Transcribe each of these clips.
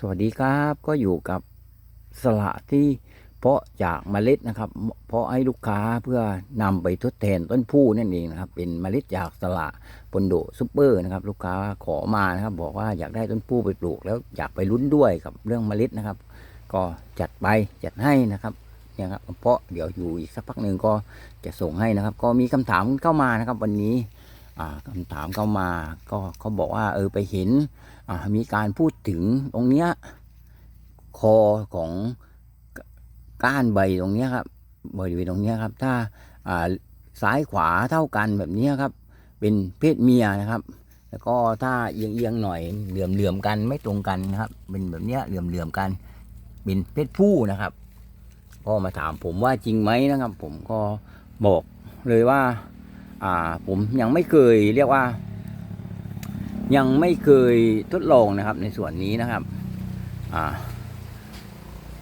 สวัสดีครับก็อยู่กับสละที่เพาะจากเมล็ดนะครับ เพาะให้ลูกค้าเพื่อนำไปทดแทนต้นผู้นั่นเองนะครับ เป็นเมล็ดจากสละปนโดซูเปอร์นะครับ ลูกค้าขอมานะครับ บอกว่าอยากได้ต้นผู้ไปปลูก แล้วอยากไปลุ้นด้วยกับเรื่องเมล็ดนะครับ ก็จัดไปจัดให้นะครับเนี่ยครับเพาะเดี๋ยวอยู่อีกสักพักหนึ่งก็จะส่งให้นะครับ ก็มีคำถามเข้ามานะครับ วันนี้ คำถามเข้ามาก็เขาบอกว่าเออไปเห็นมีการพูดถึงตรงเนี้ยคอของก้านใบตรงเนี้ยครับบริเวณตรงเนี้ยครับ ถ้าอ่าซ้ายขวาเท่ากันแบบนี้ครับ เป็นเพศเมียนะครับ แล้วก็ถ้าเอียงเอียงๆหน่อยเหลื่อมเหลื่อมๆกันไม่ตรงกันนะครับ เป็นแบบเนี้ยเหลื่อมเหลื่อมๆกันเป็นเพศผู้นะครับ ก็มาถามผมว่าจริงไหมนะครับ ผมก็บอกเลยว่า อ่าผมยังไม่เคยเรียกว่า ยังไม่เคยทดลองนะครับในส่วนนี้นะครับอ่า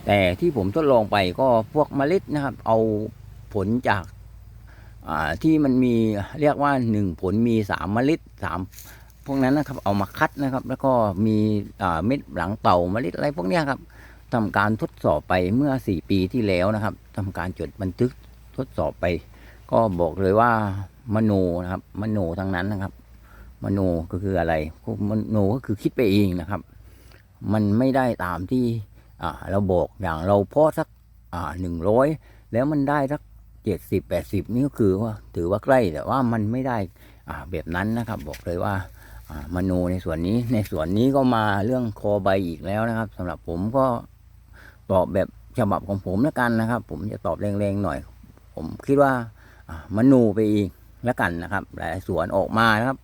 แต่ที่ผมทดลองไปก็พวกเมล็ดนะครับ เอาผลจากาที่มันมีเรียกว่าหนึ่งผลมีสามเมล็ดสามพวกนั้นนะครับ เอามาคัดนะครับ แล้วก็มีเม็ดหลังเต่าเมล็ดอะไรพวกนี้ครับทำการทดสอบไปเมื่อสี่ปีที่แล้วนะครับทำการจดบันทึกทดสอบไป ก็บอกเลยว่ามโนนะครับ มโนทั้งนั้นนะครับ มโนก็คืออะไรมโนก็คือคิดไปเองนะครับ มันไม่ได้ตามที่เราบอกอย่างเราเพาะสักหนึ่งร้อยแล้วมันได้สักเจ็ดสิบแปดสิบนี่ก็คือว่าถือว่าใกล้แต่ว่ามันไม่ได้แบบนั้นนะครับ บอกเลยว่ามโนในส่วนนี้ในส่วนนี้ก็มาเรื่องคอใบอีกแล้วนะครับสำหรับผมก็ตอบแบบฉบับของผมแล้วกันนะครับ ผมจะตอบแรงๆหน่อย ผมคิดว่า มโนไปเองแล้วกันนะครับ หลายสวนออกมานะครับ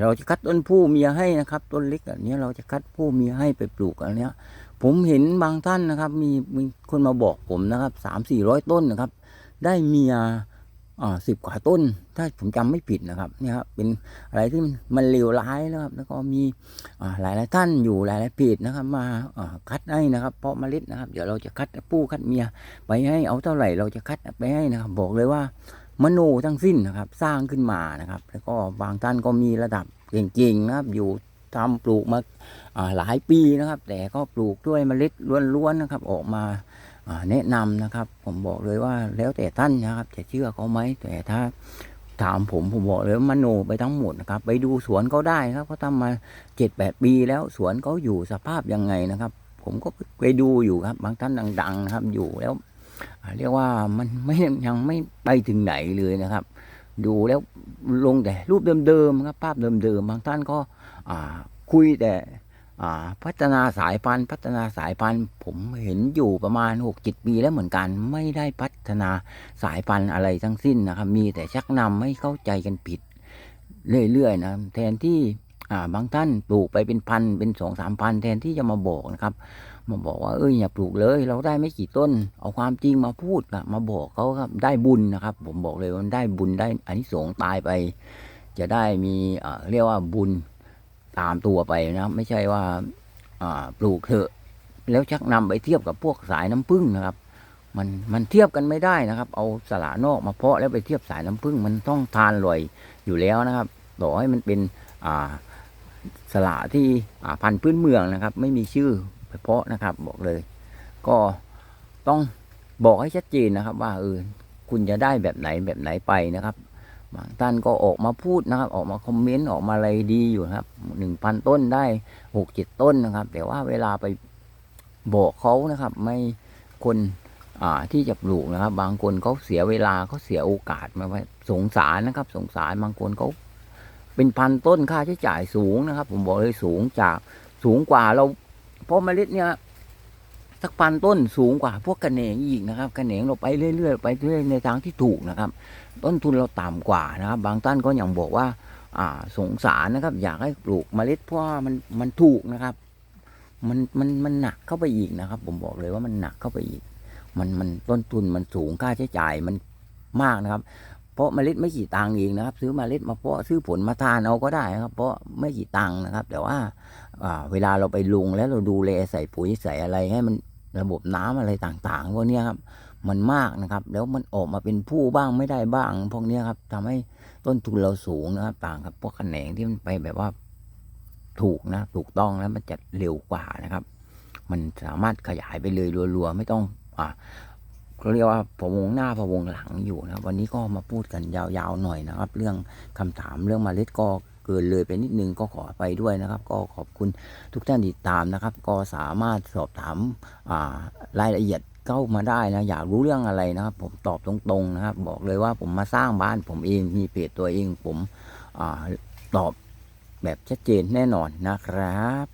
เราจะคัดต้นผู้เมียให้นะครับ ต้นเล็กแบบนี้เราจะคัดผู้เมียให้ไปปลูกอันนี้ผมเห็นบางท่านนะครับ มีมีคนมาบอกผมนะครับสามสี่ร้อยต้นนะครับ ได้เมีย สิบกว่าต้น ถ้าผมจำไม่ผิดนะครับเนี่ยครับเป็นอะไรที่มันเลวร้ายนะครับ แล้วก็มีอ่าหลายหลายท่านอยู่หลายหลายๆเพจนะครับ มาคัดให้นะครับ เพาะเมล็ดนะครับ เดี๋ยวเราจะคัดผู้คัดเมีย ไปให้เอาเท่าไหร่เราจะคัดไปให้นะครับ บอกเลยว่ามโนทั้งสิ้นนะครับ สร้างขึ้นมานะครับ แล้วก็บางท่านก็มีระดับเก่งๆนะครับ อยู่ทำปลูกมาหลายปีนะครับ แต่ก็ปลูกด้วยเมล็ดล้วนๆนะครับ ออกมา แนะนำนะครับ ผมบอกเลยว่าแล้วแต่ท่านนะครับ จะเชื่อเขาไหมแต่ถ้าถามผมผมบอกเลยว่ามโนไปทั้งหมดนะครับ ไปดูสวนเขาได้ครับเขาทำมาเจ็ดแปดปีแล้วสวนเขาอยู่สภาพยังไงนะครับ ผมก็ไปดูอยู่ครับ บางท่านดัง ๆ นะครับอยู่แล้วเรียกว่ามันไม่ยังไม่ไปถึงไหนเลยนะครับ ดูแล้วลงแต่รูปเดิมๆครับ ภาพเดิมๆบางท่านก็อ่าคุยแต่ พัฒนาสายพันธุ์ พัฒนาสายพันธุ์ ผมเห็นอยู่ประมาณหกจิตปีแล้วเหมือนกัน ไม่ได้พัฒนาสายพันธุ์อะไรทั้งสิ้นนะครับ มีแต่ชักนำให้เข้าใจกันผิด เรื่อยๆนะแทนที่บางท่านปลูกไปเป็นพันเป็นสองสามพันแทนที่จะมาบอกนะครับมาบอกว่าเอ้ยอย่าปลูกเลย เราได้ไม่กี่ต้น เอาความจริงมาพูดมาบอกเขาครับได้บุญนะครับ ผมบอกเลยว่ามันได้บุญได้อันนี้สงส์ตายไป จะได้มีเรียกว่าบุญ ตามตัวไปนะ ไม่ใช่ว่าปลูกเถอะ แล้วชักนำไปเทียบกับพวกสายน้ำผึ้งนะครับ มันมันเทียบกันไม่ได้นะครับ เอาสละนอกมาเพาะแล้วไปเทียบสายน้ำผึ้งมันต้องทานลอยอยู่แล้วนะครับ ต่อให้มันเป็นอ่าสละที่พันธุ์พื้นเมืองนะครับ ไม่มีชื่อเพาะนะครับบอกเลย ก็ต้องบอกให้ชัดเจนนะครับ ว่าเออคุณจะได้แบบไหนแบบไหนไปนะครับ บางท่านก็ออกมาพูดนะครับ ออกมาคอมเมนต์ออกมาอะไรดีอยู่ครับหนึ่งพันต้นได้หกเจ็ดต้นนะครับ แต่ว่าเวลาไปบอกเขานะครับ ไม่คนอ่าที่จะปลูกนะครับ บางคนเขาเสียเวลาเขาเสียโอกาสมาไว้สงสารนะครับ สงสารบางคนเขาเป็นพันต้นค่าใช้จ่ายสูงนะครับ ผมบอกเลยสูงจากสูงกว่าเราเพราะเมล็ดเนี่ย สักพันต้นสูงกว่าพวกกระเหนงอีกนะครับกระเหนงเราไปเรื่อยๆไปเรื่อยในทางที่ถูกนะครับ ต้นทุนเราต่ำกว่านะครับ บางท่านก็ยังบอกว่าอ่าสงสารนะครับ อยากให้ปลูกเมล็ดเพราะว่ามันมันถูกนะครับ มันมันมันหนักเข้าไปอีกนะครับ ผมบอกเลยว่ามันหนักเข้าไปอีก มันมันต้นทุนมันสูงค่าใช้จ่ายมันมากนะครับ เพราะเมล็ดไม่กี่ตังค์เองนะครับ ซื้อเมล็ดมาเพาะซื้อผลมาทานเอาก็ได้นะครับ เพราะไม่กี่ตังค์นะครับ แต่ว่าอ่าเวลาเราไปลุงแล้วเราดูแลใส่ปุ๋ยใส่อะไรให้มัน ระบบน้ำอะไรต่างๆพวกนี้ครับมันมากนะครับ แล้วมันออกมาเป็นผู้บ้างไม่ได้บ้าง พวกนี้ครับทำให้ต้นทุนเราสูงนะครับ ต่างกับพวกแขนงที่มันไปแบบว่าถูกนะ ถูกต้องแล้วมันจะเร็วกว่านะครับ มันสามารถขยายไปเลยรัวๆ ไม่ต้องอ่าเขาเรียกว่าพวงหน้าพวงหลังอยู่นะวันนี้ก็มาพูดกันยาวๆหน่อยนะครับ เรื่องคำถามเรื่องมเมล็ดก็ เกินเลยไปนิดนึงก็ขอไปด้วยนะครับ ก็ขอบคุณทุกท่านติดตามนะครับ ก็สามารถสอบถามารายละเอียดเข้ามาได้นะอยากรู้เรื่องอะไรนะครับ ผมตอบตรงๆนะครับ บอกเลยว่าผมมาสร้างบ้านผมเองมีเพจตัวเองผมอตอบแบบชัดเจนแน่นอนนะครับ